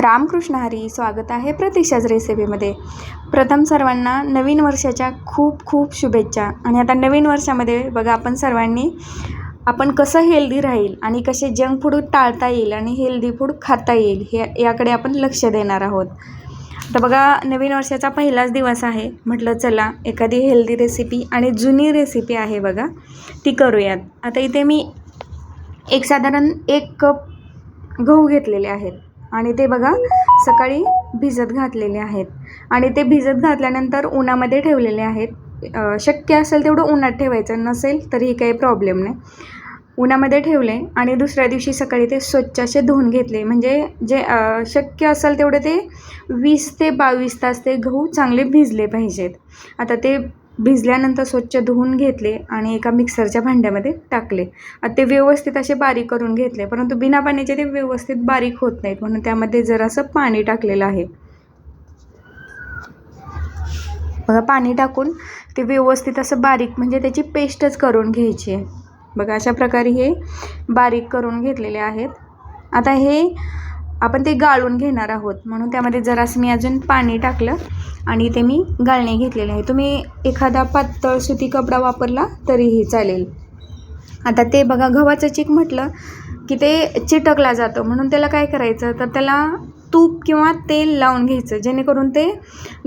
रामकृष्ण हरी स्वागत आहे प्रतीक्षाज रेसिपीमध्ये. प्रथम सर्वांना नवीन वर्षाच्या खूप खूप शुभेच्छा. आणि आता नवीन वर्षामध्ये बघा आपण सर्वांनी आपण कसं हेल्दी राहील आणि कसे जंक फूड टाळता येईल आणि हेल्दी फूड खाता येईल हे याकडे आपण लक्ष देणार आहोत. तर बघा नवीन वर्षाचा पहिलाच दिवस आहे. म्हटलं चला एखादी हेल्दी रेसिपी आणि जुनी रेसिपी आहे बघा ती करूयात. आता इथे मी एक साधारण एक कप गहू घेतलेले आहेत. आणि ते बघा सकाळी भिजत घातलेले आहेत. आणि ते भिजत घातल्यानंतर उन्हामध्ये ठेवलेले आहेत. शक्य असेल तेवढं उन्हात ठेवायचं नसेल तरीही काही प्रॉब्लेम नाही. उन्हामध्ये ठेवले आणि दुसऱ्या दिवशी सकाळी ते स्वच्छ असे धुवून घेतले. म्हणजे जे शक्य असेल तेवढे ते वीस ते बावीस तास ते गहू चांगले भिजले पाहिजेत. आता ते भिजल्यानंतर स्वच्छ धुवून घेतले आणि एका मिक्सरच्या भांड्यामध्ये टाकले. ते व्यवस्थित असे बारीक करून घेतले परंतु बिना पाण्याचे ते व्यवस्थित बारीक होत नाहीत म्हणून त्यामध्ये जरासं पाणी टाकलेलं आहे. बघा पाणी टाकून ते व्यवस्थित असं बारीक म्हणजे त्याची पेस्टच करून घ्यायची आहे. बघा अशा प्रकारे हे बारीक करून घेतलेले आहेत. आता हे आपण ते गाळून घेणार आहोत. म्हणून त्यामध्ये जरासं मी अजून पाणी टाकलं आणि ते मी गाळणे घेतलेले आहे. तुम्ही एखादा पातळ सुती कपडा वापरला तरीही चालेल. आता ते बघा गव्हाचं चीक म्हटलं की ते चिटकला जातं. म्हणून त्याला काय करायचं? तर त्याला तूप किंवा तेल लावून घ्यायचं. जेणेकरून ते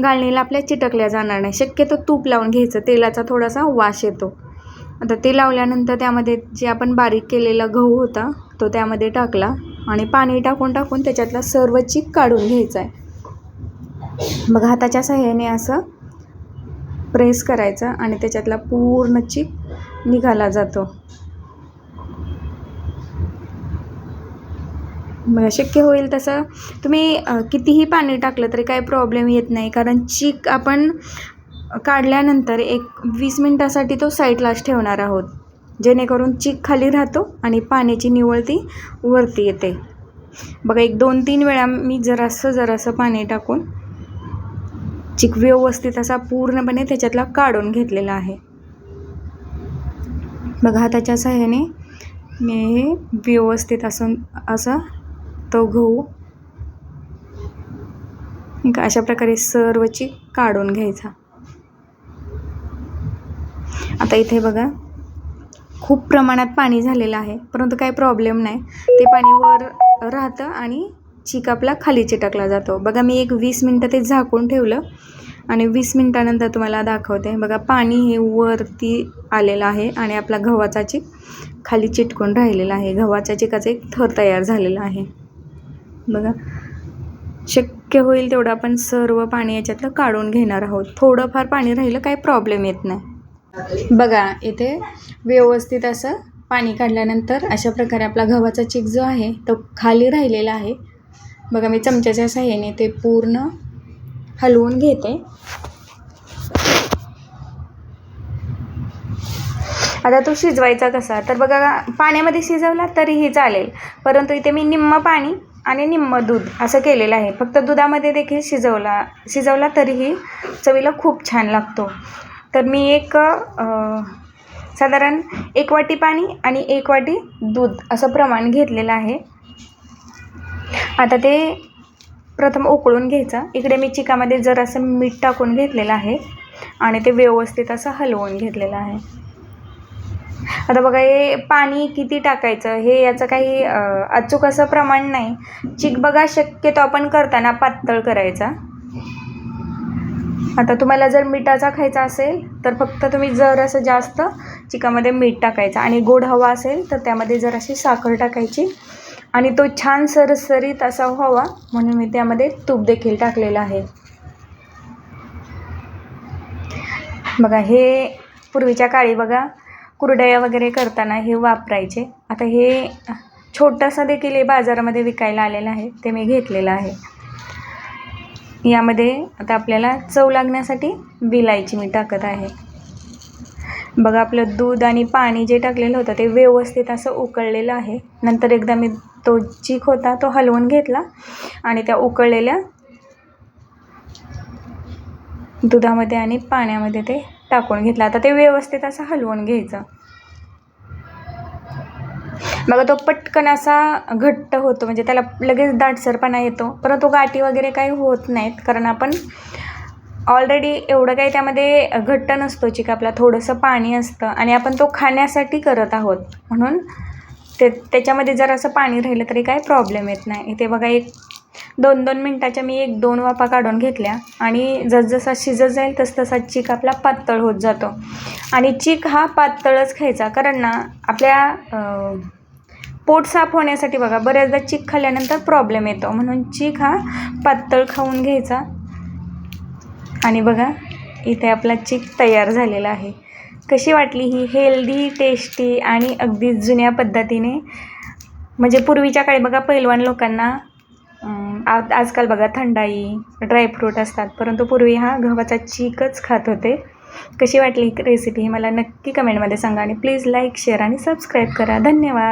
गाळणीला आपल्या चिटकल्या जाणार नाही. शक्यतो तूप लावून घ्यायचं. तेलाचा थोडासा वास येतो. आता ते लावल्यानंतर त्यामध्ये जे आपण बारीक केलेला गहू होता तो त्यामध्ये टाकला. आणि पाणी टाकून टाकून त्याच्यातला सर्व चीक काढून घ्यायचा आहे. मग हाताच्या सहाय्याने असं प्रेस करायचं आणि त्याच्यातला पूर्ण चीक निघाला जातो. मग शक्य होईल तसं तुम्ही कितीही पाणी टाकलं तरी काही प्रॉब्लेम येत नाही. कारण चीक आपण काढल्यानंतर एक वीस मिनटासाठी तो साईडलाच ठेवणार आहोत. जेणेकरून चीक खाली राहतो आणि पाण्याची निवळ ती वरती येते. बघा एक दोन तीन वेळा मी जरासं जरासं पाणी टाकून चिक व्यवस्थित असा पूर्णपणे त्याच्यातला काढून घेतलेला आहे. बघा हाताच्या सहाय्याने मी हे व्यवस्थित असून असा तो गहू अशा प्रकारे सर्व चीक काढून घ्यायचा. आता इथे बघा खूप प्रमाणात पाणी झालेलं आहे परंतु काही प्रॉब्लेम नाही. ते पाणी वर राहतं आणि चीक आपला खाली चिटकला जातो. बघा मी एक वीस मिनटं ते झाकून ठेवलं आणि वीस मिनटानंतर तुम्हाला दाखवते. बघा पाणी हे वरती आलेलं आहे आणि आपला गव्हाचा चिक खाली चिटकून राहिलेला आहे. गव्हाच्या चिकाचा एक थर तयार झालेला आहे. बघा शक्य होईल तेवढं आपण सर्व पाणी याच्यातलं काढून घेणार आहोत. थोडंफार पाणी राहिलं काही प्रॉब्लेम येत नाही. बघा इथे व्यवस्थित असं पाणी काढल्यानंतर अशा प्रकारे आपला गव्हाचा चिक जो आहे तो खाली राहिलेला आहे. बघा मी चमच्याच्या साह्याने ते पूर्ण हलवून घेते. आता तो शिजवायचा कसा? तर बघा पाण्यामध्ये शिजवला तरीही चालेल. परंतु इथे मी निम्म पाणी आणि निम्म दूध असं केलेलं आहे. फक्त दुधामध्ये देखील शिजवला शिजवला तरीही चवीला खूप छान लागतो. तर मी एक साधारण एक वाटी पाणी आणि एक वाटी दूध असं प्रमाण घेतलेलं आहे. आता ते प्रथम उकळून घ्यायचं. इकडे मी चिकामध्ये जरासं मीठ टाकून घेतलेलं आहे आणि ते व्यवस्थित असं हलवून घेतलेलं आहे. आता बघा हे पाणी किती टाकायचं? हे याचं काही अचूक असं प्रमाण नाही. चिक बघा शक्यतो आपण करताना पातळ करायचा. आता तुम्हाला जर मिठाचा खायचा असेल तर फक्त तुम्ही जर असं जास्त चिकामध्ये मीठ टाकायचं आणि गोड हवा असेल तर त्यामध्ये जराशी साखर टाकायची आणि तो छान सरसरीत असा व्हावा म्हणून मी त्यामध्ये तूप देखील टाकलेलं आहे. बघा हे पूर्वीच्या काळी बघा कुरडया वगैरे करताना हे वापरायचे. आता हे छोटंसं देखील हे बाजारामध्ये विकायला आलेलं आहे ते मी घेतलेलं आहे. यामध्ये आता आपल्याला चव लागण्यासाठी विलायची मी टाकत आहे. बघा आपलं दूध आणि पाणी जे टाकलेलं होतं ते व्यवस्थित असं उकळलेलं आहे. नंतर एकदा मी तो चीक होता तो हलवून घेतला आणि त्या उकळलेल्या दुधामध्ये आणि पाण्यामध्ये ते टाकून घेतलं. आता ते व्यवस्थित असं हलवून घ्यायचं. बघा तो पटकन असा घट्ट होतो म्हणजे त्याला लगेच दाटसरपणा येतो. परंतु गाठी वगैरे काही होत नाहीत कारण आपण ऑलरेडी एवढं काही त्यामध्ये घट्ट नसतो चिक आपला थोडंसं पाणी असतं आणि आपण तो खाण्यासाठी करत आहोत. म्हणून ते त्याच्यामध्ये जर असं पाणी राहिलं तरी काही प्रॉब्लेम येत नाही. इथे बघा एक दोन दोन मिनटाच्या मी एक दोन वाफा काढून घेतल्या आणि जसजसा शिजत जाईल तसतसा चीक आपला पातळ होत जातो. आणि चिक हा पातळच खायचा कारण ना आपल्या पोट साफ होण्यासाठी बघा बऱ्याचदा चीक खाल्ल्यानंतर प्रॉब्लेम येतो. म्हणून चीक हा पातळ खाऊन घ्यायचा. आणि बघा इथे आपला चीक तयार झालेला आहे. कशी वाटली ही? हेल्दी टेस्टी आणि अगदी जुन्या पद्धतीने. म्हणजे पूर्वीच्या काळी बघा पैलवान लोकांना आज आजकाल बघा थंडाई ड्रायफ्रूट असतात. परंतु पूर्वी हा गव्हाचा चीकच खात होते. कशी वाटली ही रेसिपी ही मला नक्की कमेंटमध्ये सांगा आणि प्लीज लाईक शेअर आणि सबस्क्राईब करा. धन्यवाद.